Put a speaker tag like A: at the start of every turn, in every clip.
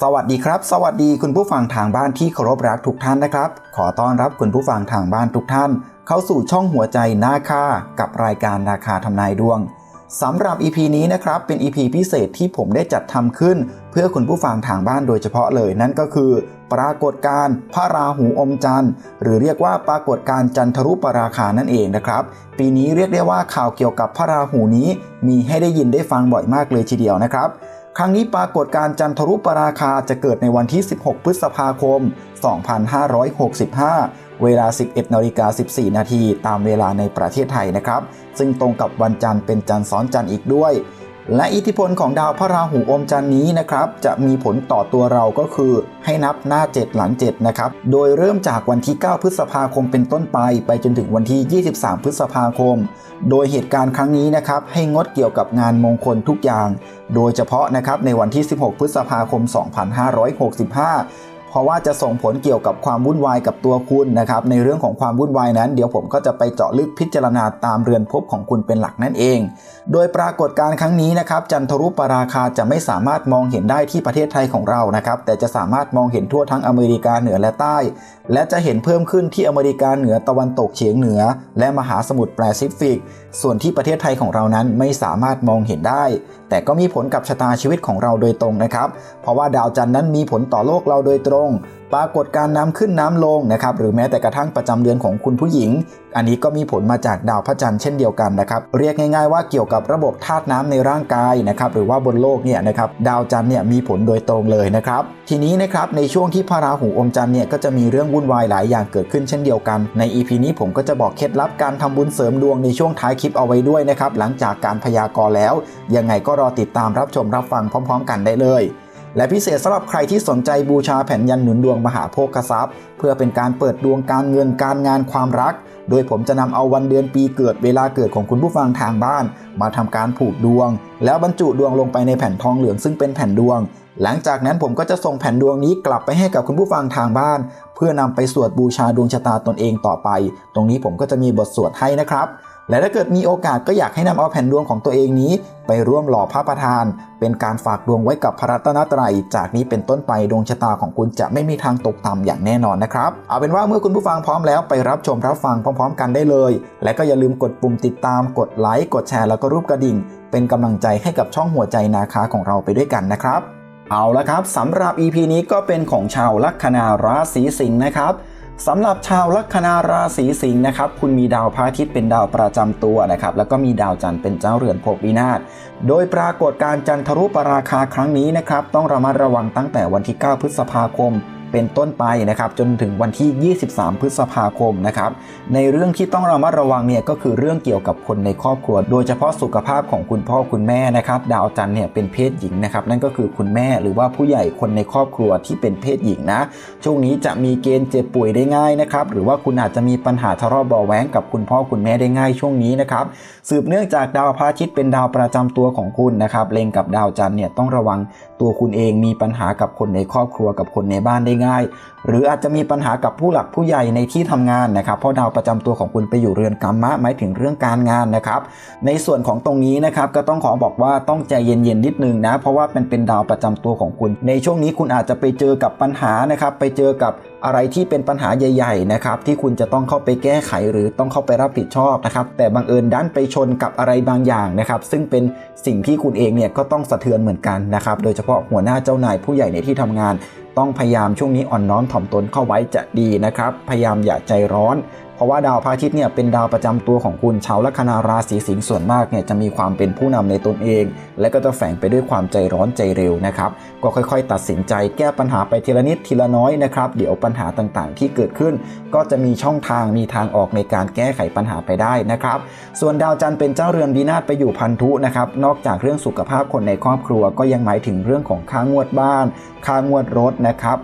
A: สวัสดีครับ สวัสดีคุณผู้ฟังทางบ้านที่เคารพรักทุกท่านนะครับ ขอต้อนรับคุณผู้ฟังทางบ้านทุกท่าน เข้าสู่ช่องหัวใจนาคากับรายการนาคาทำนายดวงสำหรับ EP นี้นะครับเป็น EP พิเศษที่ผมได้จัดทำขึ้น เพื่อคุณผู้ฟังทางบ้านโดยเฉพาะเลยนั่นก็คือ ปรากฏการณ์พระราหูอมจันทร์ หรือเรียกว่าปรากฏการณ์จันทรุปราคานั่นเองนะครับ ปีนี้เรียกได้ว่าข่าวเกี่ยวกับพระราหูนี้ มีให้ได้ยินได้ฟังบ่อยมากเลยทีเดียวนะครับ ครั้งนี้ปรากฏการณ์จันทรุปราคาจะเกิดในวันที่ 16 พฤษภาคม 2565 เวลา 11นาฬิกา14 นาทีตามเวลาในประเทศไทยนะครับ ซึ่งตรงกับวันจันทร์เป็นจันทร์ซ้อนจันทร์อีกด้วย และอิทธิพลของดาวพระราหูอมจันทร์นี้นะครับ จะมีผลต่อตัวเราก็คือให้นับหน้า 7 หลัง 7 นะครับ โดยเริ่มจากวันที่ 9 พฤษภาคมเป็นต้นไป ไปจนถึงวันที่ 23 พฤษภาคม โดยเหตุการณ์ครั้งนี้นะครับ ให้งดเกี่ยวกับงานมงคลทุกอย่าง โดยเฉพาะนะครับในวันที่ 16 พฤษภาคม 2565 เพราะว่าจะส่งผลเกี่ยวกับความวุ่นวายกับตัวคุณนะครับในเรื่องของความวุ่นวายนั้น เดี๋ยวผมก็จะไปเจาะลึกพิจารณาตามเรือนภพของคุณเป็นหลักนั่นเอง โดยปรากฏการณ์ครั้งนี้นะครับจันทรุปราคาจะไม่สามารถมองเห็นได้ที่ประเทศไทยของเรานะครับแต่จะสามารถมองเห็นทั่วทั้งอเมริกาเหนือและใต้ และจะเห็นเพิ่มขึ้นที่อเมริกาเหนือตะวันตกเฉียงเหนือ และมหาสมุทรแปซิฟิก ส่วนที่ประเทศไทยของเรานั้นไม่สามารถมองเห็นได้ แต่ก็มีผลกับชะตาชีวิตของเราโดยตรงนะครับ เพราะว่าดาวจันทร์นั้นมีผลต่อโลกเราโดยตรง ปรากฏการน้ำขึ้นน้ำลงนะครับหรือแม้แต่กระทั่งประจำเดือนของคุณผู้หญิง อันนี้ก็มีผลมาจากดาวพระจันทร์เช่นเดียวกันนะครับเรียกง่าย ๆว่าเกี่ยวกับระบบธาตุน้ำในร่างกายนะครับหรือว่าบนโลกเนี่ยนะครับดาวจันทร์เนี่ยมีผลโดยตรงเลยนะครับทีนี้นะครับในช่วงที่พระราหูอมจันทร์เนี่ยก็จะมีเรื่องวุ่นวายหลายอย่างเกิดขึ้นเช่นเดียวกันใน EP นี้ผมก็จะบอกเคล็ดลับการทำบุญเสริมดวงในช่วงท้ายคลิปเอาไว้ด้วยนะครับหลังจากการพยากรณ์แล้ว ยังไงก็รอติดตามรับชมรับฟังพร้อม ๆ กันได้เลย และพิเศษสำหรับใครที่สนใจบูชาแผ่นยันหนุนดวงมหาโภคทรัพย์ เพื่อเป็นการเปิดดวงการเงินการงานความรัก โดยผมจะนำเอาวันเดือนปีเกิดเวลาเกิดของคุณผู้ฟังทางบ้าน มาทำการผูกดวง แล้วบรรจุดวงลงไปในแผ่นทองเหลืองซึ่งเป็นแผ่นดวง หลังจากนั้นผมก็จะส่งแผ่นดวงนี้กลับไปให้กับคุณผู้ฟังทางบ้าน เพื่อนำไปสวดบูชาดวงชะตาตนเองต่อไป ตรงนี้ผมก็จะมีบทสวดให้นะครับ และถ้าเกิดมีโอกาสก็อยากให้นำเอาแผ่นดวงของตัวเองนี้ ไปร่วมหล่อพระประธาน เป็นการฝากดวงไว้กับพระรัตนตรัย จากนี้เป็นต้นไปดวงชะตาของคุณจะไม่มีทางตกต่ำอย่างแน่นอนนะครับ เอาเป็นว่าเมื่อคุณผู้ฟังพร้อมแล้วไปรับชมรับฟังพร้อม ๆ กันได้เลย และก็อย่าลืมกดปุ่มติดตาม กดไลค์กดแชร์แล้วก็รูปกระดิ่ง เป็นกำลังใจให้กับช่องหัวใจนาคาของเราไปด้วยกันนะครับ เอาละครับสำหรับ EP นี้ก็เป็นของชาวลัคนาราศีสิงห์นะครับ สำหรับชาวลัคนาราศีสิงห์นะครับ คุณมีดาวพระอาทิตย์เป็นดาวประจำตัวนะครับ แล้วก็มีดาวจันทร์เป็นเจ้าเรือนภพวินาศ โดยปรากฏการจันทรุปราคาครั้งนี้นะครับ ต้องระมัดระวังตั้งแต่วันที่ 9 พฤษภาคม เป็นต้นไปนะครับจนถึงวันที่ 23 พฤษภาคมนะครับในเรื่องที่ต้องระมัดระวังเนี่ยก็คือเรื่องเกี่ยวกับคนในครอบครัว โดยเฉพาะสุขภาพของคุณพ่อคุณแม่นะครับดาวจันทร์เนี่ยเป็นเพศหญิงนะครับนั่นก็คือคุณแม่หรือว่าผู้ใหญ่คนในครอบครัวที่เป็นเพศหญิงนะช่วงนี้จะมีเกณฑ์เจ็บป่วยได้ง่ายนะครับหรือว่าคุณอาจจะมีปัญหาทะเลาะเบาะแว้งกับคุณพ่อคุณแม่ได้ง่ายช่วงนี้นะครับสืบเนื่องจากดาวพระอาทิตย์เป็นดาวประจำตัวของคุณนะครับเล็งกับดาวจันทร์เนี่ยต้องระวังตัวคุณเองมีปัญหากับคนในครอบครัวกับคนในบ้านได้ง่าย หรืออาจจะมีปัญหากับผู้หลักผู้ใหญ่ในที่ทำงานนะครับ เพราะดาวประจำตัวของคุณไปอยู่เรือนกรรมะหมายถึงเรื่องการงานนะครับ ในส่วนของตรงนี้นะครับก็ต้องขอบอกว่าต้องใจเย็นๆนิดนึงนะ เพราะว่าเป็นเป็นดาวประจำตัวของคุณ ในช่วงนี้คุณอาจจะไปเจอกับปัญหานะครับไปเจอกับอะไรที่เป็นปัญหาใหญ่ๆนะครับที่คุณจะต้องเข้าไปแก้ไขหรือต้องเข้าไปรับผิดชอบนะครับแต่บังเอิญดันไปชนกับอะไรบางอย่างนะครับซึ่งเป็นสิ่งที่คุณเองเนี่ยก็ต้องสะเทือนเหมือนกันนะครับโดยเฉพาะหัวหน้าเจ้านายผู้ใหญ่ในที่ทำงาน ต้องพยายามช่วงนี้อ่อนน้อมถ่อมตนเข้าไว้จะดีนะครับ พยายามอย่าใจร้อน ราะว่าดาวพระอาทิตย์เนี่ยเป็นดาวประจำตัวของคุณชาวลัคนาราศีสิงห์ส่วนมากเนี่ยจะมีความเป็นผู้นำในตนเอง และก็จะแฝงไปด้วยความใจร้อนใจเร็วนะครับก็ค่อย ๆ ตัดสินใจแก้ปัญหาไปทีละนิดทีละน้อยนะครับเดี๋ยวปัญหาต่างๆ ที่เกิดขึ้น ก็จะมีช่องทางมีทางออกในการแก้ไขปัญหาไปได้นะครับ ส่วนดาวจันทร์เป็นเจ้าเรือนวินาศไปอยู่พันธุนะครับนอกจากเรื่องสุขภาพคนในครอบครัว ก็ยังหมายถึงเรื่องของค่างวดบ้าน ค่างวดรถนะครับ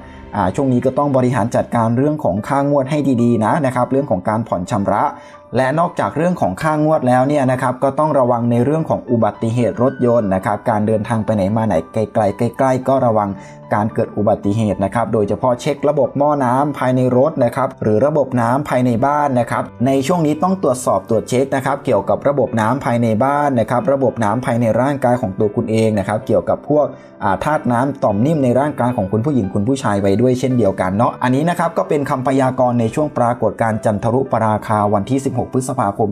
A: ช่วงนี้ก็ต้องบริหารจัดการเรื่องของค่างวดให้ดีๆนะนะครับ เรื่องของการผ่อนชำระและนอกจากเรื่องของค่างวดแล้วเนี่ยนะครับก็ต้องระวังในเรื่องของอุบัติเหตุรถยนต์นะครับการเดินทางไปไหนมาไหนไกลๆใกล้ๆก็ระวังการเกิดอุบัติเหตุนะครับโดยเฉพาะเช็คระบบหม้อน้ำภายในรถนะครับหรือระบบน้ำภายในบ้านนะครับในช่วงนี้ต้องตรวจสอบตรวจเช็คนะครับเกี่ยวกับระบบน้ำภายในบ้านนะครับระบบน้ำภายในร่างกายของตัวคุณเองนะครับเกี่ยวกับพวกธาตุน้ำต่อมนิ่มในร่างกายของคุณผู้หญิงคุณผู้ชายไว้ด้วยเช่นเดียวกันเนาะอันนี้นะครับก็เป็นคำพยากรณ์ในช่วงปรากฏการจันทรุปราคาวันที่16 พฤษภาคม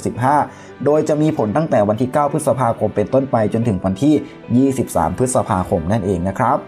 A: 2565 โดยจะมีผลตั้งแต่วันที่ 9 พฤษภาคมเป็นต้นไปจนถึงวันที่ 23 พฤษภาคมนั่นเองนะครับ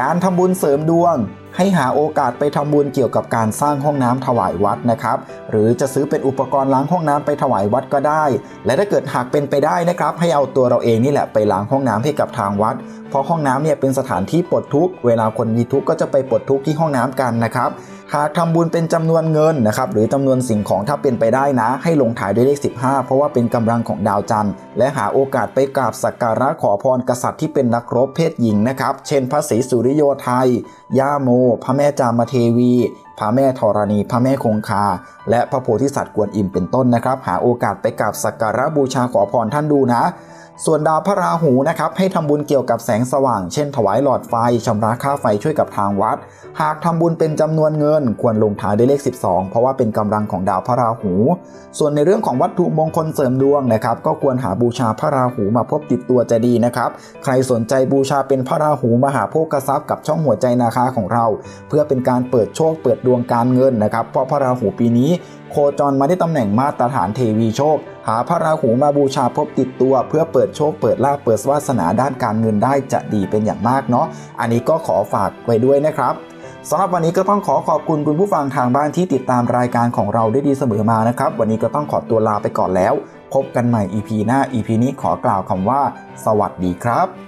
A: การทำบุญเสริมดวงให้หาโอกาสไปทำบุญเกี่ยวกับการสร้างห้องน้ำถวายวัดนะครับ หรือจะซื้อเป็นอุปกรณ์ล้างห้องน้ำไปถวายวัดก็ได้ และถ้าเกิดหากเป็นไปได้นะครับ ให้เอาตัวเราเองนี่แหละไปล้างห้องน้ำให้กับทางวัด เพราะห้องน้ำเนี่ยเป็นสถานที่ปลดทุกข์เวลาคนมีทุกข์ก็จะไปปลดทุกข์ที่ห้องน้ำกันนะครับ หากทำบุญเป็นจำนวนเงินนะครับหรือจำนวนสิ่งของถ้าเป็นไปได้นะ ให้ลงท้ายด้วยเลข 15 เพราะว่าเป็นกำลังของดาวจันทร์ และหาโอกาสไปกราบสักการะขอพรกษัตริย์ที่เป็นนักรบเพศหญิงนะครับ เช่นพระศรีสุริโยไทยย่าโม พระแม่จามเทวีพระแม่ธรณี พระแม่คงคา และพระโพธิสัตว์กวนอิมเป็นต้นนะครับ หาโอกาสไปกราบสักการะบูชาขอพรท่านดูนะ ส่วนดาวพระราหูนะครับให้ทำบุญเกี่ยวกับแสงสว่าง เช่น ถวายหลอดไฟชำระค่าไฟช่วยกับทางวัด หากทำบุญเป็นจำนวนเงินควรลงท้ายด้วยเลข 12 เพราะว่าเป็นกำลังของดาวพระราหู ส่วนในเรื่องของวัตถุมงคลเสริมดวงนะครับก็ควรหาบูชาพระราหูมาพบติดตัวจะดีนะครับใครสนใจบูชาเป็นพระราหูมหาโภคทรัพย์กับช่องหัวใจนาคาของเรา เพื่อเป็นการเปิดโชคเปิดดวงการเงินนะครับเพราะพระราหูปีนี้ โคจรมาได้ตำแหน่งมาตรฐานเทวีโชค หาพระราหูมาบูชาพบติดตัว เพื่อเปิดโชคเปิดลาภเปิดวาสนาด้านการเงินได้จะดีเป็นอย่างมากเนาะอันนี้ก็ขอฝากไว้ด้วยนะครับสำหรับวันนี้ก็ต้องขอขอบคุณคุณผู้ฟังทางบ้านที่ติดตามรายการของเราได้ดีเสมอมานะครับ วันนี้ก็ต้องขอตัวลาไปก่อนแล้ว พบกันใหม่ EP หน้า EP นี้ขอกล่าวคำว่า สวัสดีครับ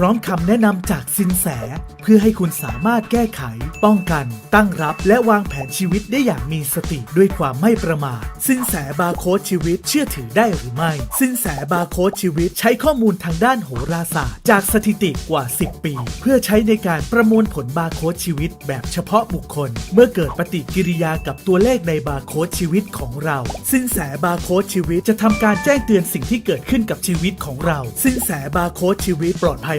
B: พร้อมคำแนะนำจากสินแส เพื่อให้คุณสามารถแก้ไข ป้องกัน ตั้งรับ และวางแผนชีวิตได้อย่างมีสติด้วยความไม่ประมาท สินแสบาร์โค้ดชีวิตเชื่อถือได้หรือไม่ สินแสบาร์โค้ดชีวิตใช้ข้อมูลทางด้านโหราศาสตร์ จากสถิติกว่า 10 ปี เพื่อใช้ในการประมวลผลบาร์โค้ดชีวิต แบบเฉพาะบุคคล เมื่อเกิดปฏิกิริยากับตัวเลขในบาร์โค้ดชีวิตของเรา สินแสบาร์โค้ดชีวิตจะทำการแจ้งเตือนสิ่งที่เกิดขึ้นกับชีวิตของเรา สินแสบาร์โค้ดชีวิตปลอดภัย